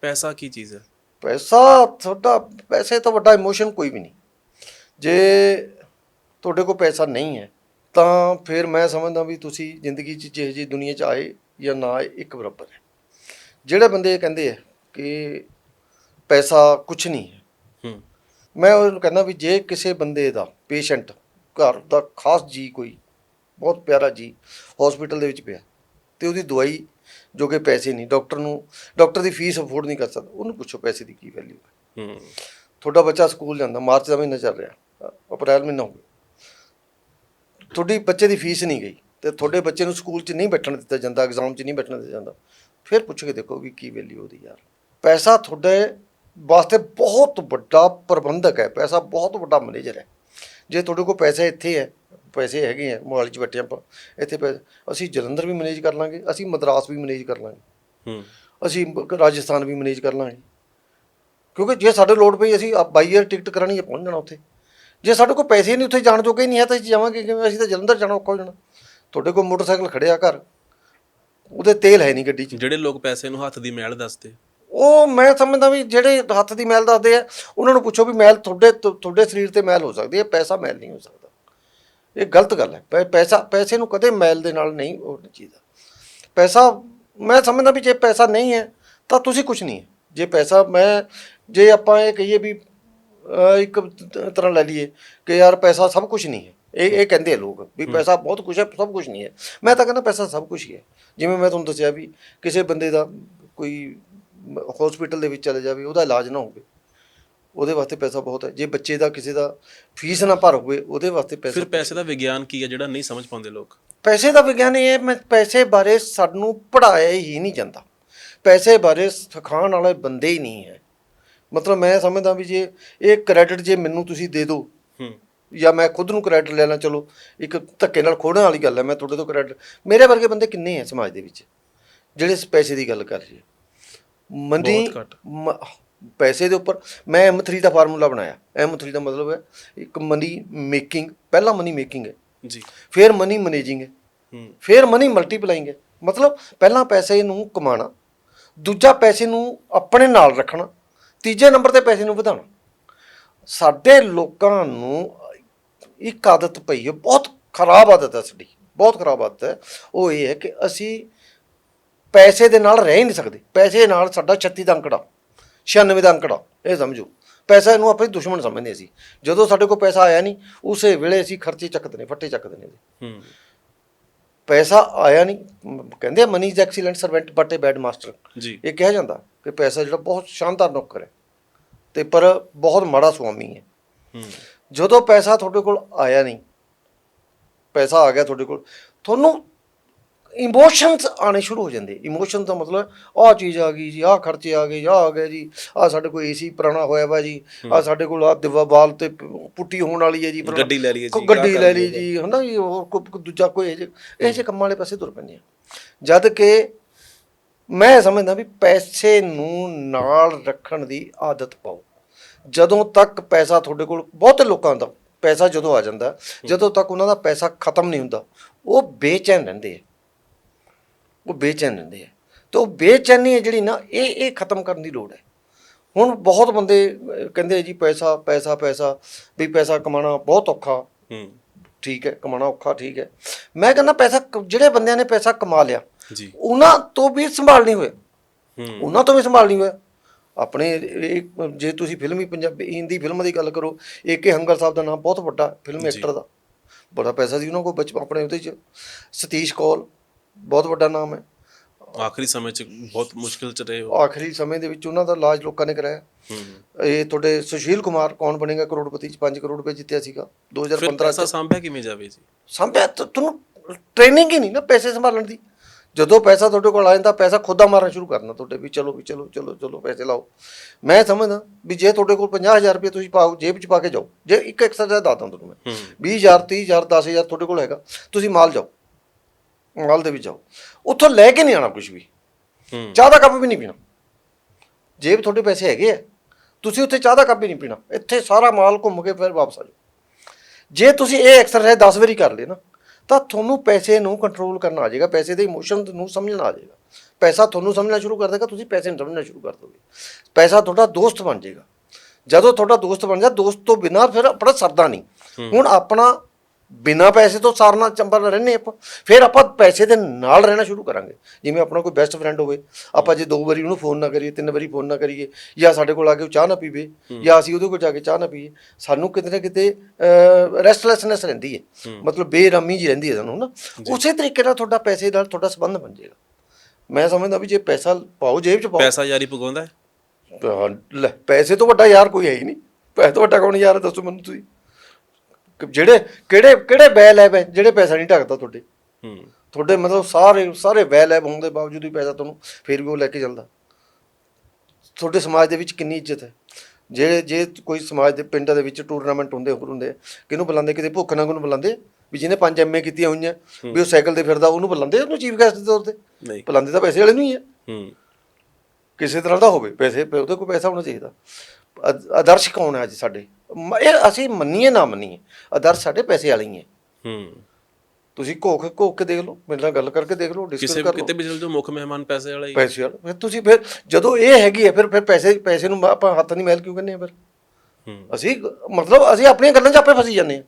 ਪੈਸਾ ਕੀ ਚੀਜ਼ ਹੈ? ਪੈਸਾ ਤੁਹਾਡਾ ਪੈਸੇ ਤੋਂ ਵੱਡਾ ਇਮੋਸ਼ਨ ਕੋਈ ਵੀ ਨਹੀਂ। ਜੇ ਤੁਹਾਡੇ ਕੋਲ ਪੈਸਾ ਨਹੀਂ ਹੈ ਤਾਂ ਫਿਰ ਮੈਂ ਸਮਝਦਾ ਵੀ ਤੁਸੀਂ ਜ਼ਿੰਦਗੀ 'ਚ ਜਿਹੇ ਜੀ ਦੁਨੀਆ 'ਚ ਆਏ ਜਾਂ ਨਾ ਆਏ ਇੱਕ ਬਰਾਬਰ ਹੈ। ਜਿਹੜੇ ਬੰਦੇ ਇਹ ਕਹਿੰਦੇ ਆ ਕਿ ਪੈਸਾ ਕੁਝ ਨਹੀਂ ਹੈ ਹੂੰ। ਮੈਂ ਉਹਨੂੰ ਕਹਿੰਦਾ ਵੀ ਜੇ ਕਿਸੇ ਬੰਦੇ ਦਾ ਪੇਸ਼ੈਂਟ ਘਰ ਦਾ ਖਾਸ ਜੀ ਕੋਈ ਬਹੁਤ ਪਿਆਰਾ ਜੀ ਹਸਪੀਟਲ ਦੇ ਵਿੱਚ ਪਿਆ ਤੇ ਉਹਦੀ ਦਵਾਈ ਜੋ ਕਿ ਪੈਸੇ ਨਹੀਂ ਡਾਕਟਰ ਨੂੰ ਡਾਕਟਰ ਦੀ ਫੀਸ ਅਫੋਰਡ ਨਹੀਂ ਕਰ ਸਕਦਾ ਉਹਨੂੰ ਪੁੱਛੋ ਪੈਸੇ ਦੀ ਕੀ ਵੈਲਿਊ ਹੈ। ਹੂੰ। ਤੁਹਾਡਾ ਬੱਚਾ ਸਕੂਲ ਜਾਂਦਾ ਮਾਰਚ ਦਾ ਮਹੀਨਾ ਚੱਲ ਰਿਹਾ ਅਪ੍ਰੈਲ ਮਹੀਨਾ ਹੋ ਗਿਆ। ਤੁਹਾਡੀ ਬੱਚੇ ਦੀ ਫੀਸ ਨਹੀਂ ਗਈ ਤੇ ਤੁਹਾਡੇ ਬੱਚੇ ਨੂੰ ਸਕੂਲ 'ਚ ਨਹੀਂ ਬੈਠਣ ਦਿੱਤਾ ਜਾਂਦਾ ਐਗਜ਼ਾਮ 'ਚ ਨਹੀਂ ਬੈਠਣ ਦਿੱਤਾ ਜਾਂਦਾ ਫਿਰ ਪੁੱਛ ਕੇ ਦੇਖੋ ਵੀ ਕੀ ਵੈਲਿਊ ਉਹਦੀ ਯਾਰ। ਪੈਸਾ ਤੁਹਾਡੇ ਵਾਸਤੇ ਬਹੁਤ ਵੱਡਾ ਪ੍ਰਬੰਧਕ ਹੈ ਪੈਸਾ ਬਹੁਤ ਵੱਡਾ ਮੈਨੇਜਰ ਹੈ। ਜੇ ਤੁਹਾਡੇ ਕੋਲ ਪੈਸੇ ਇੱਥੇ ਹੈ ਪੈਸੇ ਹੈਗੇ ਆ ਮੋਹਾਲੀ 'ਚ ਬੈਠੇ ਆਪਾਂ। ਇੱਥੇ ਪੈਸੇ ਅਸੀਂ ਜਲੰਧਰ ਵੀ ਮੈਨੇਜ ਕਰ ਲਾਂਗੇ ਅਸੀਂ ਮਦਰਾਸ ਵੀ ਮੈਨੇਜ ਕਰ ਲਾਂਗੇ। ਹੂੰ। ਅਸੀਂ ਬ- ਰਾਜਸਥਾਨ ਵੀ ਮੈਨੇਜ ਕਰ ਲਾਂਗੇ। ਕਿਉਂਕਿ ਜੇ ਸਾਡੇ ਲੋਡ ਪਈ ਅਸੀਂ ਬਾਈ ਏਅਰ ਟਿਕਟ ਕਰਾਣੀ ਹੈ ਪਹੁੰਚ ਜਾਣਾ ਉੱਥੇ। ਜੇ ਸਾਡੇ ਕੋਲ ਪੈਸੇ ਨਹੀਂ ਉੱਥੇ ਜਾਣ ਜੋਗੇ ਹੀ ਨਹੀਂ ਹੈ ਤਾਂ ਅਸੀਂ ਜਾਵਾਂਗੇ ਕਿਵੇਂ ਅਸੀਂ ਤਾਂ ਜਲੰਧਰ ਜਾਣਾ ਔਖਾ ਹੋ ਜਾਣਾ। ਤੁਹਾਡੇ ਕੋਲ ਮੋਟਰਸਾਈਕਲ ਖੜਿਆ ਘਰ। ਉਹਦੇ ਤੇਲ ਹੈ ਨਹੀਂ ਗੱਡੀ 'ਚ। ਜਿਹੜੇ ਲੋਕ ਪੈਸੇ ਨੂੰ ਹੱਥ ਦੀ ਮੈਲ ਦੱਸਦੇ ਉਹ ਮੈਂ ਸਮਝਦਾ ਵੀ ਜਿਹੜੇ ਹੱਥ ਦੀ ਮੈਲ ਦੱਸਦੇ ਆ ਉਹਨਾਂ ਨੂੰ ਪੁੱਛੋ ਵੀ ਮੈਲ ਤੁਹਾਡੇ ਤੁਹਾਡੇ ਸਰੀਰ ਤੇ ਮੈਲ ਹੋ ਸਕਦੀ ਹੈ ਪੈਸਾ ਮੈਲ ਨਹੀਂ ਹੋ ਸਕਦਾ। ਇਹ ਗਲਤ ਗੱਲ ਹੈ। ਪੈਸਾ ਪੈਸੇ ਨੂੰ ਕਦੇ ਮੈਲ ਦੇ ਨਾਲ ਨਹੀਂ ਹੋਣਾ ਚਾਹੀਦਾ ਪੈਸਾ ਮੈਂ ਸਮਝਦਾ ਵੀ ਜੇ ਪੈਸਾ ਨਹੀਂ ਹੈ ਤਾਂ ਤੁਸੀਂ ਕੁਝ ਨਹੀਂ ਹੈ। ਜੇ ਪੈਸਾ ਮੈਂ ਜੇ ਆਪਾਂ ਇਹ ਕਹੀਏ ਵੀ ਇੱਕ ਤਰ੍ਹਾਂ ਲੈ ਲਈਏ ਕਿ ਯਾਰ ਪੈਸਾ ਸਭ ਕੁਝ ਨਹੀਂ ਹੈ। ਇਹ ਇਹ ਕਹਿੰਦੇ ਆ ਲੋਕ ਵੀ ਪੈਸਾ ਬਹੁਤ ਕੁਝ ਹੈ ਸਭ ਕੁਝ ਨਹੀਂ ਹੈ। ਮੈਂ ਤਾਂ ਕਹਿੰਦਾ ਪੈਸਾ ਸਭ ਕੁਝ ਹੀ ਹੈ। ਜਿਵੇਂ ਮੈਂ ਤੁਹਾਨੂੰ ਦੱਸਿਆ ਵੀ ਕਿਸੇ ਬੰਦੇ ਦਾ ਕੋਈ ਹਸਪੀਟਲ ਦੇ ਵਿੱਚ ਚਲੇ ਜਾਵੇ ਉਹਦਾ ਇਲਾਜ ਨਾ ਹੋਵੇ। ਉਹਦੇ ਵਾਸਤੇ ਪੈਸਾ ਬਹੁਤ ਹੈ। ਜੇ ਬੱਚੇ ਦਾ ਕਿਸੇ ਦਾ ਫੀਸ ਨਾ ਭਰ ਹੋਵੇ ਉਹਦੇ ਵਾਸਤੇ ਪੈਸਾ ਫਿਰ ਪੈਸੇ ਦਾ ਵਿਗਿਆਨ ਕੀ ਹੈ ਜਿਹੜਾ ਨਹੀਂ ਸਮਝ ਪਾਉਂਦੇ ਲੋਕ? ਪੈਸੇ ਦਾ ਵਿਗਿਆਨ ਇਹ ਮੈਂ ਪੈਸੇ ਬਾਰੇ ਸਾਨੂੰ ਪੜਾਇਆ ਹੀ ਨਹੀਂ ਜਾਂਦਾ। ਪੈਸੇ ਬਾਰੇ ਸਿਖਾਉਣ ਵਾਲੇ ਬੰਦੇ ਹੀ ਨਹੀਂ ਹੈ। ਮਤਲਬ ਮੈਂ ਸਮਝਦਾ ਵੀ ਜੇ ਇਹ ਕ੍ਰੈਡਿਟ ਜੇ ਮੈਨੂੰ ਤੁਸੀਂ ਦੇ ਦਿਓ ਹੂੰ। ਜਾਂ ਮੈਂ ਖੁਦ ਨੂੰ ਕ੍ਰੈਡਿਟ ਲੈ ਲਾਂ ਚਲੋ ਇੱਕ ਧੱਕੇ ਨਾਲ ਖੋੜਨ ਵਾਲੀ ਗੱਲ ਹੈ ਮੈਂ ਤੁਹਾਡੇ ਤੋਂ ਕ੍ਰੈਡਿਟ ਮੇਰੇ ਵਰਗੇ ਬੰਦੇ ਕਿੰਨੇ ਹੈ ਸਮਾਜ ਦੇ ਵਿੱਚ ਜਿਹੜੇ ਇਸ ਪੈਸੇ ਦੀ ਗੱਲ ਕਰ ਰਹੇ ਹੈ? ਮਨੀ ਬਹੁਤ ਘੱਟ। ਮ- ਪੈਸੇ ਦੇ ਉੱਪਰ ਮੈਂ M3 ਦਾ ਫਾਰਮੂਲਾ ਬਣਾਇਆ। M3 ਦਾ ਮਤਲਬ ਹੈ ਇੱਕ ਮਨੀ ਮੇਕਿੰਗ ਪਹਿਲਾ ਮਨੀ ਮੇਕਿੰਗ ਹੈ। ਜੀ। ਫਿਰ ਮਨੀ ਮੈਨੇਜਿੰਗ ਹੈ। ਹੂੰ। ਫਿਰ ਮਨੀ ਮਲਟੀਪਲਾਈਂਗ ਹੈ। ਮਤਲਬ ਪਹਿਲਾਂ ਪੈਸੇ ਨੂੰ ਕਮਾਣਾ ਦੂਜਾ ਪੈਸੇ ਨੂੰ ਆਪਣੇ ਨਾਲ ਰੱਖਣਾ ਤੀਜੇ ਨੰਬਰ ਤੇ ਪੈਸੇ ਨੂੰ ਵਧਾਉਣਾ। ਸਾਡੇ ਲੋਕਾਂ ਨੂੰ ਇੱਕ ਆਦਤ ਪਈ ਹੈ ਬਹੁਤ ਖਰਾਬ ਆਦਤ ਹੈ ਸਾਡੀ ਬਹੁਤ ਖਰਾਬ ਆਦਤ ਹੈ। ਉਹ ਇਹ ਹੈ ਕਿ ਅਸੀਂ ਪੈਸੇ ਦੇ ਨਾਲ ਰਹਿ ਹੀ ਨਹੀਂ ਸਕਦੇ। ਪੈਸੇ ਨਾਲ ਸਾਡਾ 36 ਦਾ ਅੰਕੜਾ। 96 ਦਾ ਅੰਕੜਾ ਇਹ ਸਮਝੋ। ਪੈਸਾ ਨੂੰ ਆਪਣੀ ਦੁਸ਼ਮਣ ਸਮਝਦੇ ਸੀ। ਜਦੋਂ ਸਾਡੇ ਕੋਲ ਪੈਸਾ ਆਇਆ ਨਹੀਂ ਉਸੇ ਵੇਲੇ ਅਸੀਂ ਖਰਚੇ ਚੱਕਦੇ ਨੇ ਫੱਟੇ ਚੱਕਦੇ ਨੇ। ਹੂੰ। ਪੈਸਾ ਆਇਆ ਨਹੀਂ ਕਹਿੰਦੇ money is excellent servant but a bad master ਜੀ। ਇਹ ਕਿਹਾ ਜਾਂਦਾ ਕਿ ਪੈਸਾ ਜਿਹੜਾ ਬਹੁਤ ਸ਼ਾਨਦਾਰ ਨੌਕਰ ਹੈ। ਤੇ ਪਰ ਬਹੁਤ ਮਾੜਾ ਸੁਆਮੀ ਹੈ। ਹੂੰ। ਜਦੋਂ ਪੈਸਾ ਤੁਹਾਡੇ ਕੋਲ ਆਇਆ ਨਹੀਂ ਪੈਸਾ ਆ ਗਿਆ ਤੁਹਾਡੇ ਕੋਲ ਤੁਹਾਨੂੰ ਇਮੋਸ਼ਨਸ ਆਣੇ ਸ਼ੁਰੂ ਹੋ ਜਾਂਦੇ। ਇਮੋਸ਼ਨ ਦਾ ਮਤਲਬ ਆਹ ਚੀਜ਼ ਆ ਗਈ ਜੀ ਆਹ ਖਰਚੇ ਆ ਗਏ ਆਹ ਆ ਗਿਆ ਜੀ ਆਹ ਸਾਡੇ ਕੋਲ ਏਸੀ ਪੁਰਾਣਾ ਹੋਇਆ ਵਾ ਜੀ ਆਹ ਸਾਡੇ ਕੋਲ ਆਹ ਦਿਵਾ ਬਾਲ ਤੇ ਪੁੱਟੀ ਹੋਣ ਵਾਲੀ ਹੈ ਜੀ। ਗੱਡੀ ਲੈ ਲਈਏ ਜੀ, ਗੱਡੀ ਲੈ ਲਈ। ਜੀ ਹਨਾ ਜੀ ਹੋਰ ਕੋਈ ਦੂਜਾ ਕੋਈ ਇਹ ਜਿਹੇ ਕੰਮਾਂ ਵਾਲੇ ਪਾਸੇ ਤੁਰ ਪੈਂਦੇ ਆ। ਜਦ ਕਿ ਮੈਂ ਸਮਝਦਾ ਵੀ ਪੈਸੇ ਨੂੰ ਨਾਲ ਰੱਖਣ ਦੀ ਆਦਤ ਪਾਓ। ਜਦੋਂ ਤੱਕ ਪੈਸਾ ਤੁਹਾਡੇ ਕੋਲ ਬਹੁਤੇ ਲੋਕਾਂ ਦਾ ਪੈਸਾ ਜਦੋਂ ਆ ਜਾਂਦਾ ਜਦੋਂ ਤੱਕ ਉਹਨਾਂ ਦਾ ਪੈਸਾ ਖਤਮ ਨਹੀਂ ਹੁੰਦਾ ਉਹ ਬੇਚੈਨ ਰਹਿੰਦੇ ਆ। ਉਹ ਬੇਚੈਨ ਰਹਿੰਦੇ ਆ। ਤੇ ਉਹ ਬੇਚੈਨੀ ਹੈ ਜਿਹੜੀ ਨਾ ਇਹ ਇਹ ਖਤਮ ਕਰਨ ਦੀ ਲੋੜ ਹੈ। ਹੁਣ ਬਹੁਤ ਬੰਦੇ ਕਹਿੰਦੇ ਜੀ ਪੈਸਾ ਪੈਸਾ ਪੈਸਾ ਵੀ ਪੈਸਾ ਕਮਾਉਣਾ ਬਹੁਤ ਔਖਾ। ਹੂੰ। ਠੀਕ ਹੈ ਕਮਾਉਣਾ ਔਖਾ ਠੀਕ ਹੈ। ਮੈਂ ਕਹਿੰਦਾ ਪੈਸਾ ਜਿਹੜੇ ਬੰਦਿਆਂ ਨੇ ਪੈਸਾ ਕਮਾ ਲਿਆ ਜੀ। ਉਹਨਾਂ ਤੋਂ ਵੀ ਸੰਭਾਲ ਨਹੀਂ ਹੋਇਆ। ਹੂੰ। ਉਹਨਾਂ ਤੋਂ ਵੀ ਸੰਭਾਲ ਨਹੀਂ ਹੋਇਆ। ਆਪਣੇ ਜੇ ਤੁਸੀਂ ਫਿਲਮੀ ਪੰਜਾਬੀ ਹਿੰਦੀ ਫਿਲਮ ਦੀ ਗੱਲ ਕਰੋ ਏਕੇ ਹੰਗਰ ਸਾਹਿਬ ਦਾ ਨਾਮ ਬਹੁਤ ਵੱਡਾ ਫਿਲਮ। ਐਕਟਰ ਦਾ। ਬੜਾ ਪੈਸਾ ਸੀ ਉਹਨਾਂ ਕੋਲ ਬਚ ਆਪਣੇ ਉਹਦੇ ਚ। ਸਤੀਸ਼ ਕੌਲ ਬਹੁਤ ਵੱਡਾ ਨਾਮ ਹੈ। ਆਖਰੀ ਸਮੇਂ 'ਚ ਬਹੁਤ ਮੁਸ਼ਕਿਲ 'ਚ ਰਹੇ ਹੋ। ਆਖਰੀ ਸਮੇਂ ਦੇ ਵਿੱਚ ਉਹਨਾਂ ਦਾ ਇਲਾਜ ਲੋਕਾਂ ਨੇ ਕਰਾਇਆ। ਇਹ ਤੁਹਾਡੇ ਸੁਸ਼ੀਲ ਕੁਮਾਰ ਕੌਣ ਬਣੇਗਾ? ਕਰੋੜਪਤੀ ਚ 5 ਕਰੋੜ ਰੁਪਏ ਜਿੱਤਿਆ ਸੀਗਾ। ਫਿਰ 2015 ਪੈਸਾ ਚ ਸੰਭਿਆ ਕਿਵੇਂ ਜਾਵੇ ਜੀ? ਸੰਭਿਆ ਤੁਹਾਨੂੰ ਟ੍ਰੇਨਿੰਗ ਹੀ ਨਹੀਂ ਨਾ ਪੈਸੇ ਸੰਭਾਲਣ ਦੀ। ਜਦੋਂ ਪੈਸਾ ਤੁਹਾਡੇ ਕੋਲ ਆ ਜਾਂਦਾ ਪੈਸਾ ਖੁਦਾ ਮਾਰਨਾ ਸ਼ੁਰੂ ਕਰਨਾ ਤੁਹਾਡੇ ਵੀ ਚਲੋ ਵੀ ਚਲੋ ਚਲੋ ਚਲੋ ਪੈਸੇ ਲਾਓ। ਮੈਂ ਸਮਝਦਾ ਵੀ ਜੇ ਤੁਹਾਡੇ ਕੋਲ 50000 ਰੁਪਏ ਤੁਸੀਂ ਪਾਓ ਜੇਬ 'ਚ ਪਾ ਕੇ ਜਾਓ। ਜੇ ਇੱਕ ਐਕਸਰਸਾਈਜ਼ ਦੱਸਦਾ ਤੁਹਾਨੂੰ ਮੈਂ। ਹੂੰ। 20000 30000 10000 ਤੁਹਾਡੇ ਕੋਲ ਹੈਗਾ। ਤੁਸੀਂ ਮਾਲ ਜਾਓ। ਮਾਲ ਦੇ ਵਿੱਚ ਜਾਓ। ਉੱਥੋਂ ਲੈ ਕੇ ਨਹੀਂ ਆਣਾ ਕੁਝ ਵੀ। ਹੂੰ। ਚਾਹ ਦਾ ਕੱਪ ਵੀ ਨਹੀਂ ਪੀਣਾ। ਜੇਬ ਤੁਹਾਡੇ ਪੈਸੇ ਹੈਗੇ ਆ। ਤੁਸੀਂ ਉੱਥੇ ਚਾਹ ਦਾ ਕੱਪ ਵੀ ਨਹੀਂ ਪੀਣਾ। ਇੱਥੇ ਸਾਰਾ ਮਾਲ ਘੁੰਮ ਕੇ ਫਿਰ ਵਾਪਸ ਆ ਜਾਓ। ਜੇ ਤੁਸੀਂ ਇਹ ਐਕਸਰਸਾਈਜ਼ 10 ਵਾਰੀ ਕਰ ਲਈ ਨਾ ਤਾਂ ਤੁਹਾਨੂੰ ਪੈਸੇ ਨੂੰ ਕੰਟਰੋਲ ਕਰਨਾ ਆ ਜਾਏਗਾ। ਪੈਸੇ ਦੇ ਇਮੋਸ਼ਨ ਨੂੰ ਸਮਝਣਾ ਆ ਜਾਏਗਾ। ਪੈਸਾ ਤੁਹਾਨੂੰ ਸਮਝਣਾ ਸ਼ੁਰੂ ਕਰ ਦੇਗਾ ਤੁਸੀਂ ਪੈਸੇ ਨੂੰ ਸਮਝਣਾ ਸ਼ੁਰੂ ਕਰ ਦੋਗੇ। ਪੈਸਾ ਤੁਹਾਡਾ ਦੋਸਤ ਬਣ ਜਾਏਗਾ। ਜਦੋਂ ਤੁਹਾਡਾ ਦੋਸਤ ਬਣ ਜਾ ਦੋਸਤ ਤੋਂ ਬਿਨਾ ਫਿਰ ਆਪਣਾ ਸਰਦਾ ਨਹੀਂ। ਹੁਣ ਆਪਣਾ ਬਿਨਾ ਪੈਸੇ ਤੋਂ ਸਾਰਨਾ ਚੰਬਰ ਰਹਿੰਦੇ ਆਪਾਂ। ਫਿਰ ਆਪਾਂ ਪੈਸੇ ਦੇ ਨਾਲ ਰਹਿਣਾ ਸ਼ੁਰੂ ਕਰਾਂਗੇ। ਜਿਵੇਂ ਆਪਣਾ ਕੋਈ ਬੈਸਟ ਫਰੈਂਡ ਹੋਵੇ ਆਪਾਂ ਜੇ ਦੋ ਵਾਰੀ ਉਹਨੂੰ ਫੋਨ ਨਾ ਕਰੀਏ ਤਿੰਨ ਵਾਰੀ ਫੋਨ ਨਾ ਕਰੀਏ ਜਾਂ ਸਾਡੇ ਕੋਲ ਆ ਕੇ ਉਹ ਚਾਹ ਨਾ ਪੀਵੇ ਜਾਂ ਅਸੀਂ ਉਹਦੇ ਕੋਲ ਜਾ ਕੇ ਚਾਹ ਨਾ ਪੀਏ ਸਾਨੂੰ ਕਿਤੇ ਨਾ ਕਿਤੇ ਰੈਸਟਲੈਸਨੈਸ ਰਹਿੰਦੀ ਹੈ। ਮਤਲਬ ਬੇਰਾਮੀ ਜੀ ਰਹਿੰਦੀ ਹੈ ਸਾਨੂੰ ਨਾ। ਉਸੇ ਤਰੀਕੇ ਨਾਲ ਤੁਹਾਡਾ ਪੈਸੇ ਨਾਲ ਤੁਹਾਡਾ ਸੰਬੰਧ ਬਣ ਜਾਏਗਾ। ਮੈਂ ਸਮਝਦਾ ਵੀ ਜੇ ਪੈਸਾ ਪਾਓ ਜੇਬ 'ਚ ਪਾਓ। ਪੈਸਾ ਯਾਰੀ ਪਗਾਉਂਦਾ ਹੈ? ਪੈਸੇ ਤੋਂ ਵੱਡਾ ਯਾਰ ਕੋਈ ਹੈ ਹੀ ਨਹੀਂ। ਪੈਸੇ ਤੋਂ ਵੱਡਾ ਕੌਣ ਯਾਰ ਦੱਸੋ ਮੈਨੂੰ ਤੁਸੀਂ। ਜਿਹੜੇ ਕਿਹੜੇ ਕਿਹੜੇ ਬੈਲ ਹੈ ਬੈ ਜਿਹੜੇ ਪੈਸਾ ਨਹੀਂ ਢੱਕਦਾ ਤੁਹਾਡੇ? ਹੂੰ। ਤੁਹਾਡੇ ਮਤਲਬ ਸਾਰੇ ਸਾਰੇ ਵੈਲ ਐਬ ਹੋਣ ਦੇ ਬਾਵਜੂਦ ਵੀ ਪੈਸਾ ਤੁਹਾਨੂੰ ਫਿਰ ਵੀ ਉਹ ਲੈ ਕੇ ਚੱਲਦਾ। ਤੁਹਾਡੇ ਸਮਾਜ ਦੇ ਵਿੱਚ ਕਿੰਨੀ ਇੱਜ਼ਤ ਹੈ ਜੇ ਜੇ ਕੋਈ ਸਮਾਜ ਦੇ ਪਿੰਡਾਂ ਦੇ ਵਿੱਚ ਟੂਰਨਾਮੈਂਟ ਹੁੰਦੇ ਹੋਰ ਹੁੰਦੇ ਕਿਹਨੂੰ ਬੁਲਾਉਂਦੇ? ਕਿਤੇ ਭੁੱਖ ਨੰਗ ਨੂੰ ਬੁਲਾਉਂਦੇ? ਵੀ ਜਿਹਨੇ ਪੰਜ ਐਮਏ ਕੀਤੀਆਂ ਹੋਈਆਂ ਵੀ ਉਹ ਸਾਈਕਲ ਤੇ ਫਿਰਦਾ ਉਹਨੂੰ ਬੁਲਾਉਂਦੇ ਉਹਨੂੰ ਚੀਫ ਗੈਸਟ ਦੇ ਤੌਰ ਤੇ? ਨਹੀਂ। ਬੁਲਾਉਂਦੇ ਤਾਂ ਪੈਸੇ ਵਾਲੇ ਨੂੰ ਹੀ ਹੈ ਹੂੰ। ਕਿਸੇ ਤਰ੍ਹਾਂ ਦਾ ਹੋਵੇ ਪੈਸੇ ਉਹਦੇ ਕੋਲ ਪੈਸਾ ਹੋਣਾ ਚਾਹੀਦਾ। ਆਦਰਸ਼ ਕੌਣ ਹੈ ਅੱਜ ਸਾਡੇ? ਮ- ਇਹ ਅਸੀਂ ਮੰਨੀਏ ਨਾ ਮੰਨੀਏ ਆਦਰਸ਼ ਸਾਡੇ ਪੈਸੇ ਵਾਲੇ ਹੀ ਹੈ। ਤੁਸੀਂ ਘੋਖ ਘੋਖ ਕੇ ਦੇਖ ਲਓ ਮੇਰੇ ਨਾਲ ਗੱਲ ਕਰਕੇ ਦੇਖ ਲਓ ਡਿਸਕਸ ਕਿਸੇ ਕਰ ਲਓ। ਕਿਤੇ ਵੀ ਚਲ ਜੋ ਮੁੱਖ ਮਹਿਮਾਨ ਪੈਸੇ ਵਾਲਾ ਹੀ। ਪੈਸੇ ਵਾਲਾ ਫਿਰ ਤੁਸੀਂ ਫਿਰ ਜਦੋਂ ਇਹ ਹੈਗੀ ਹੈ ਫਿਰ ਫਿਰ ਪੈਸੇ ਪੈਸੇ ਨੂੰ ਆਪਾਂ ਹੱਥ ਨਹੀਂ ਮੈਲ ਕਿਉਂ ਕਹਿੰਦੇ ਆ ਫਿਰ? ਹੂੰ। ਅਸੀਂ ਮਤਲਬ ਅਸੀਂ ਆਪਣੀਆਂ ਗੱਲਾਂ 'ਚ ਆਪੇ ਫਸੀ ਜਾਂਦੇ ਹਾਂ।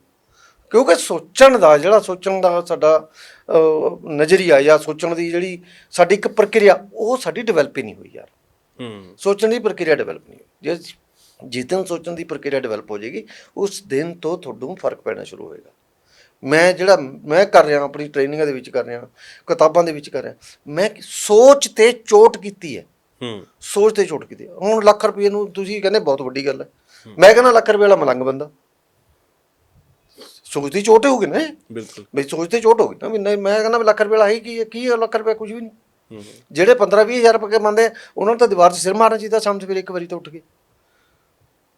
ਕਿਉਂਕਿ ਸੋਚਣ ਦਾ ਜਿਹੜਾ ਸੋਚਣ ਦਾ ਸਾਡਾ ਅਹ, ਨਜ਼ਰੀਆ ਜਾਂ ਸੋਚਣ ਦੀ ਜਿਹੜੀ ਸਾਡੀ ਇੱਕ ਪ੍ਰਕਿਰਿਆ ਉਹ ਸਾਡੀ ਡਿਵੈਲਪ ਹੀ ਨਹੀਂ ਹੋਈ ਯਾਰ। ਹੂੰ। ਸੋਚਣ ਦੀ ਪ੍ਰਕਿਰਿਆ ਡਿਵੈਲਪ ਨਹੀਂ ਹੋਈ। ਜੇ ਜਿਸ ਦਿਨ ਸੋਚਣ ਦੀ ਪ੍ਰਕਿਰਿਆ ਡਿਵੈਲਪ ਹੋ ਜਾਏਗੀ ਉਸ ਦਿਨ ਤੋਂ ਤੁਹਾਨੂੰ ਫ਼ਰਕ ਪੈਣਾ ਸ਼ੁਰੂ ਹੋਏਗਾ। ਮੈਂ ਜਿਹੜਾ ਮੈਂ ਕਰ ਰਿਹਾ ਆਪਣੀ ਟ੍ਰੇਨਿੰਗਾਂ ਦੇ ਵਿੱਚ ਕਰ ਰਿਹਾ ਕਿਤਾਬਾਂ ਦੇ ਵਿੱਚ ਕਰ ਰਿਹਾ ਮੈਂ ਸੋਚ ਤੇ ਚੋਟ ਕੀਤੀ ਹੈ। ਹੂੰ। ਸੋਚ ਤੇ ਚੋਟ ਕੀਤੀ। ਹੁਣ ਲੱਖ ਰੁਪਏ ਨੂੰ ਤੁਸੀਂ ਕਹਿੰਦੇ ਬਹੁਤ ਵੱਡੀ ਗੱਲ ਹੈ। ਮੈਂ ਕਹਿੰਦਾ ਲੱਖ ਰੁਪਏ ਵਾਲਾ ਮਲੰਗ ਬੰਦਾ। ਸੋਚ ਦੀ ਚੋਟ ਹੀ ਹੋਗੀ ਨਾ। ਬਿਲਕੁਲ। ਮੇਰੀ ਸੋਚ ਤੇ ਚੋਟ ਹੋ ਗਈ ਨਾ ਵੀ ਨਹੀਂ ਮੈਂ ਕਹਿੰਦਾ ਲੱਖ ਰੁਪਏ ਵਾਲਾ ਹੈ ਕੀ ਹੈ ਕੀ ਹੈ ਲੱਖ ਰੁਪਏ ਕੁਝ ਵੀ ਨਹੀਂ। ਜਿਹੜੇ 15 20000 ਰੁਪਏ ਮੰਨਦੇ ਉਹਨਾਂ ਨੂੰ ਤਾਂ ਦੀਵਾਰ 'ਚ ਸਿਰ ਮਾਰਨਾ ਚਾਹੀਦਾ ਸ਼ਾਮ ਸਵੇਰੇ ਇੱਕ ਵਾਰੀ ਤਾਂ ਉੱਠ ਕੇ।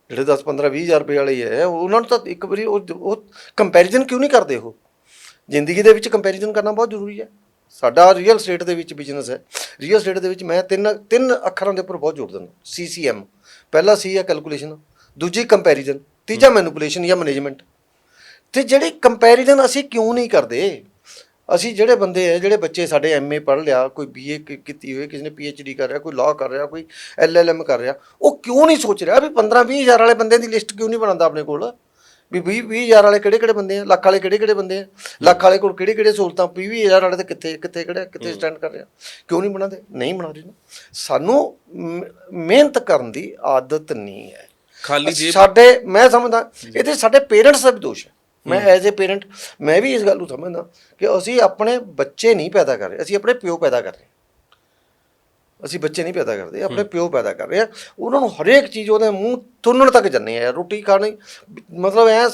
ਜਿਹੜੇ 10 15 20000 ਰੁਪਏ ਵਾਲੇ ਹੈ ਉਹਨਾਂ ਨੂੰ ਤਾਂ ਇੱਕ ਵਾਰੀ ਉਹ ਕੰਪੈਰੀਜ਼ਨ ਕਿਉਂ ਨਹੀਂ ਕਰਦੇ ਉਹ? ਜ਼ਿੰਦਗੀ ਦੇ ਵਿੱਚ ਕੰਪੈਰੀਜ਼ਨ ਕਰਨਾ ਬਹੁਤ ਜ਼ਰੂਰੀ ਹੈ। ਸਾਡਾ ਰੀਅਲ ਸਟੇਟ ਦੇ ਵਿੱਚ ਬਿਜ਼ਨਸ ਹੈ। ਰੀਅਲ ਸਟੇਟ ਦੇ ਵਿੱਚ ਮੈਂ ਤਿੰਨ ਤਿੰਨ ਅੱਖਰਾਂ ਦੇ ਉੱਪਰ ਬਹੁਤ ਜ਼ੋਰ ਦਿੰਦਾ CCM ਪਹਿਲਾ ਸੀ ਹੈ ਕੈਲਕੂਲੇਸ਼ਨ ਦੂਜੀ ਕੰਪੈਰੀਜ਼ਨ ਤੀਜਾ ਮੈਨੂਪੂਲੇਸ਼ਨ ਜਾਂ ਮੈਨੇਜਮੈਂਟ ਤੇ ਜਿਹੜੀ ਕੰਪੈਰੀਜ਼ਨ ਅਸੀਂ ਕਿਉਂ ਨਹੀਂ ਕਰਦੇ? ਅਸੀਂ ਜਿਹੜੇ ਬੰਦੇ ਆ ਜਿਹੜੇ ਬੱਚੇ ਸਾਡੇ ਐਮਏ ਪੜ੍ਹ ਲਿਆ ਕੋਈ ਬੀਏ ਕੀਤੀ ਹੋਈ ਕਿਸੇ ਨੇ ਪੀਐਚਡੀ ਕਰ ਰਿਹਾ ਕੋਈ ਲਾਅ ਕਰ ਰਿਹਾ ਕੋਈ ਐਲਐਲਐਮ ਕਰ ਰਿਹਾ ਉਹ ਕਿਉਂ ਨਹੀਂ ਸੋਚ ਰਿਹਾ ਵੀ 15 20 ਹਜ਼ਾਰ ਵਾਲੇ ਬੰਦਿਆਂ ਦੀ ਲਿਸਟ ਕਿਉਂ ਨਹੀਂ ਬਣਾਉਂਦਾ ਆਪਣੇ ਕੋਲ? ਵੀ 20 20 ਹਜ਼ਾਰ ਵਾਲੇ ਕਿਹੜੇ ਕਿਹੜੇ ਬੰਦੇ ਆ ਲੱਖ ਵਾਲੇ ਕਿਹੜੇ ਕਿਹੜੇ ਬੰਦੇ ਆ? ਲੱਖ ਵਾਲੇ ਕੋਲ ਕਿਹੜੇ ਕਿਹੜੇ ਸਹੂਲਤਾਂ 20 20 ਹਜ਼ਾਰ ਵਾਲੇ ਤੇ ਕਿੱਥੇ ਕਿੱਥੇ ਕਿਹੜੇ ਕਿੱਥੇ ਸਟੈਂਡ ਕਰ ਰਿਹਾ? ਕਿਉਂ ਨਹੀਂ ਬਣਾਉਂਦੇ? ਨਹੀਂ ਬਣਾ ਰਹੇ ਸਾਨੂੰ ਮਿਹਨਤ ਕਰਨ ਦੀ ਆਦਤ ਨਹੀਂ ਹੈ। ਖਾਲੀ ਜੇਬ ਸਾਡੇ ਮੈਂ ਸਮਝਦਾ ਇਹਦੇ ਸਾਡੇ ਪੇਰੈਂਟਸ ਦਾ ਵੀ ਦੋਸ਼ ਹੈ। ਮੈਂ ਐਜ਼ ਅ ਪੇਰੈਂਟ ਮੈਂ ਵੀ ਇਸ ਗੱਲ ਨੂੰ ਸਮਝਦਾ ਕਿ ਅਸੀਂ ਆਪਣੇ ਬੱਚੇ ਨਹੀਂ ਪੈਦਾ ਕਰ ਰਹੇ ਅਸੀਂ ਆਪਣੇ ਪਿਓ ਪੈਦਾ ਕਰ ਰਹੇ। ਅਸੀਂ ਬੱਚੇ ਨਹੀਂ ਪੈਦਾ ਕਰਦੇ ਆਪਣੇ ਪਿਓ ਪੈਦਾ ਕਰ ਰਹੇ। ਆ ਉਹਨਾਂ ਨੂੰ ਹਰੇਕ ਚੀਜ਼ ਉਹਦੇ ਮੂੰਹ ਤੁੰਨਣ ਤੱਕ ਜੰਨੇ ਆ ਰੋਟੀ ਖਾਣੀ ਮਤਲਬ ਐ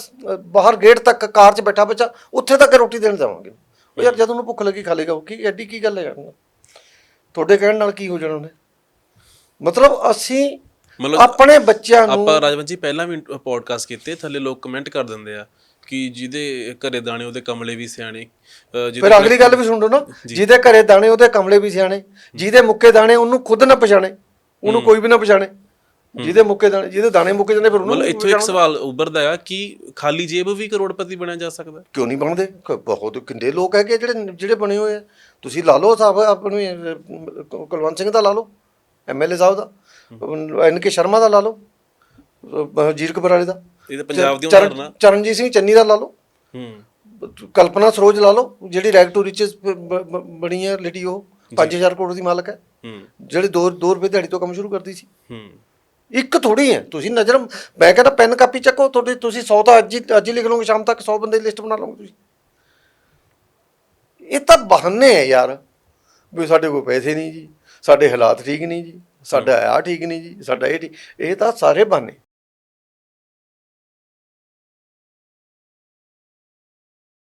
ਬਾਹਰ ਗੇਟ ਤੱਕ ਕਾਰ 'ਚ ਬੈਠਾ ਬੱਚਾ ਉੱਥੇ ਤੱਕ ਰੋਟੀ ਦੇਣ ਜਾਵਾਂਗੇ। ਉਹ ਯਾਰ ਜਦੋਂ ਉਹਨੂੰ ਭੁੱਖ ਲੱਗੀ ਖਾ ਲੇਗਾ ਉਹ ਕੀ ਐਡੀ ਕੀ ਗੱਲ ਹੈ ਯਾਰ? ਤੁਹਾਡੇ ਕਹਿਣ ਨਾਲ ਕੀ ਹੋ ਜਾਣਾ ਉਹਨੇ? ਮਤਲਬ ਅਸੀਂ ਮਤਲਬ ਆਪਣੇ ਬੱਚਿਆਂ ਨੂੰ ਆਪਾਂ ਰਾਜਵੰਤ ਜੀ ਪਹਿਲਾਂ ਵੀ ਪੋਡਕਾਸਟ ਕੀਤੇ ਥੱਲੇ ਲੋਕ ਕਮੈਂਟ ਕਰ ਦਿੰਦੇ ਆ। ਕਿ ਜਿਹਦੇ ਘਰੇ ਦਾਣੇ ਉਹਦੇ ਕਮਲੇ ਵੀ ਸਿਆਣੇ। ਅਹ ਜਿਹਦੇ ਫਿਰ ਅਗਲੀ ਗੱਲ ਵੀ ਸੁਣ ਲਓ ਨਾ। ਜਿਹਦੇ ਘਰੇ ਦਾਣੇ ਉਹਦੇ ਕਮਲੇ ਵੀ ਸਿਆਣੇ। ਜਿਹਦੇ ਮੁੱਕੇ ਦਾਣੇ ਉਹਨੂੰ ਖੁਦ ਨਾ ਪਛਾਣੇ। ਉਹਨੂੰ ਕੋਈ ਵੀ ਨਾ ਪਛਾਣੇ। ਜਿਹਦੇ ਮੁੱਕੇ ਦਾਣੇ ਜਿਹਦੇ ਦਾਣੇ ਮੁੱਕੇ ਜਾਂਦੇ ਫਿਰ ਉਹਨੂੰ ਮਤਲਬ ਇੱਥੋਂ ਇੱਕ ਸਵਾਲ ਉੱਭਰਦਾ ਆ ਕਿ ਖਾਲੀ ਜੇਬ ਵੀ ਕਰੋੜਪਤੀ ਬਣਿਆ ਜਾ ਸਕਦਾ? ਕਿਉਂ ਨਹੀਂ ਬਣਦੇ? ਕ- ਬਹੁਤ ਕਿੰਨੇ ਲੋਕ ਹੈਗੇ ਜਿਹੜੇ ਜਿਹੜੇ ਬਣੇ ਹੋਏ ਆ। ਤੁਸੀਂ ਲਾ ਲਓ ਸਾਹਿਬ ਆਪਣੇ ਅਹ, ਕੁਲਵੰਤ ਸਿੰਘ ਦਾ ਲਾ ਲਓ ਐਮਐਲਏ ਸਾਹਿਬ ਦਾ। ਐਨ ਕੇ ਸ਼ਰਮਾ ਦਾ ਲਾ ਲਓ ਅਹ, ਜੀਰ ਕਪੂਰ ਵਾਲੇ ਦਾ। ਇਹ ਤਾਂ ਪੰਜਾਬ ਦੀ ਚਰਨ- ਉਦਾਹਰਨ ਆ। ਚਰਨਜੀਤ ਸਿੰਘ ਚੰਨੀ ਦਾ ਲਾ ਲਓ। ਹੂੰ। ਕਲਪਨਾ ਸਰੋਜ ਲਾ ਲਓ। ਜਿਹੜੀ ਰੈਗ ਟੂ ਰਿਚਸ ਬਣੀ ਹੈ ਲਿਟੀ ਉਹ 5000 ਕਰੋੜ ਦੀ ਮਾਲਕ ਹੈ। ਹੂੰ। ਜਿਹੜੇ 2 2 ਰੁਪਏ ਦਿਹਾੜੀ ਤੋਂ ਕੰਮ ਸ਼ੁਰੂ ਕਰਦੀ ਸੀ। ਹੂੰ। ਇੱਕ ਥੋੜੀ ਹੈ। ਤੁਸੀਂ ਨਜ਼ਰ ਮੈਂ ਕਹਿੰਦਾ ਪੈਨ ਕਾਪੀ ਚੱਕੋ। ਤੁਹਾਡੇ ਤੁਸੀਂ 100 ਤਾਂ ਅੱਜ ਹੀ ਅੱਜ ਹੀ ਲਿਖ ਲਓਗੇ ਸ਼ਾਮ ਤੱਕ 100 ਬੰਦੇ ਦੀ ਲਿਸਟ ਬਣਾ ਲਓਗੇ ਤੁਸੀਂ। ਇਹ ਤਾਂ ਬਹਾਨੇ ਹੈ ਯਾਰ। ਵੀ ਸਾਡੇ ਕੋਲ ਪੈਸੇ ਨਹੀਂ ਜੀ। ਸਾਡੇ ਹਾਲਾਤ ਠੀਕ ਨਹੀਂ ਜੀ। ਸਾਡਾ ਆ ਠੀਕ ਨਹੀਂ ਜੀ। ਸਾਡਾ ਇਹ ਠੀਕ ਇਹ ਤਾਂ ਸਾਰੇ ਬਹਾਨੇ।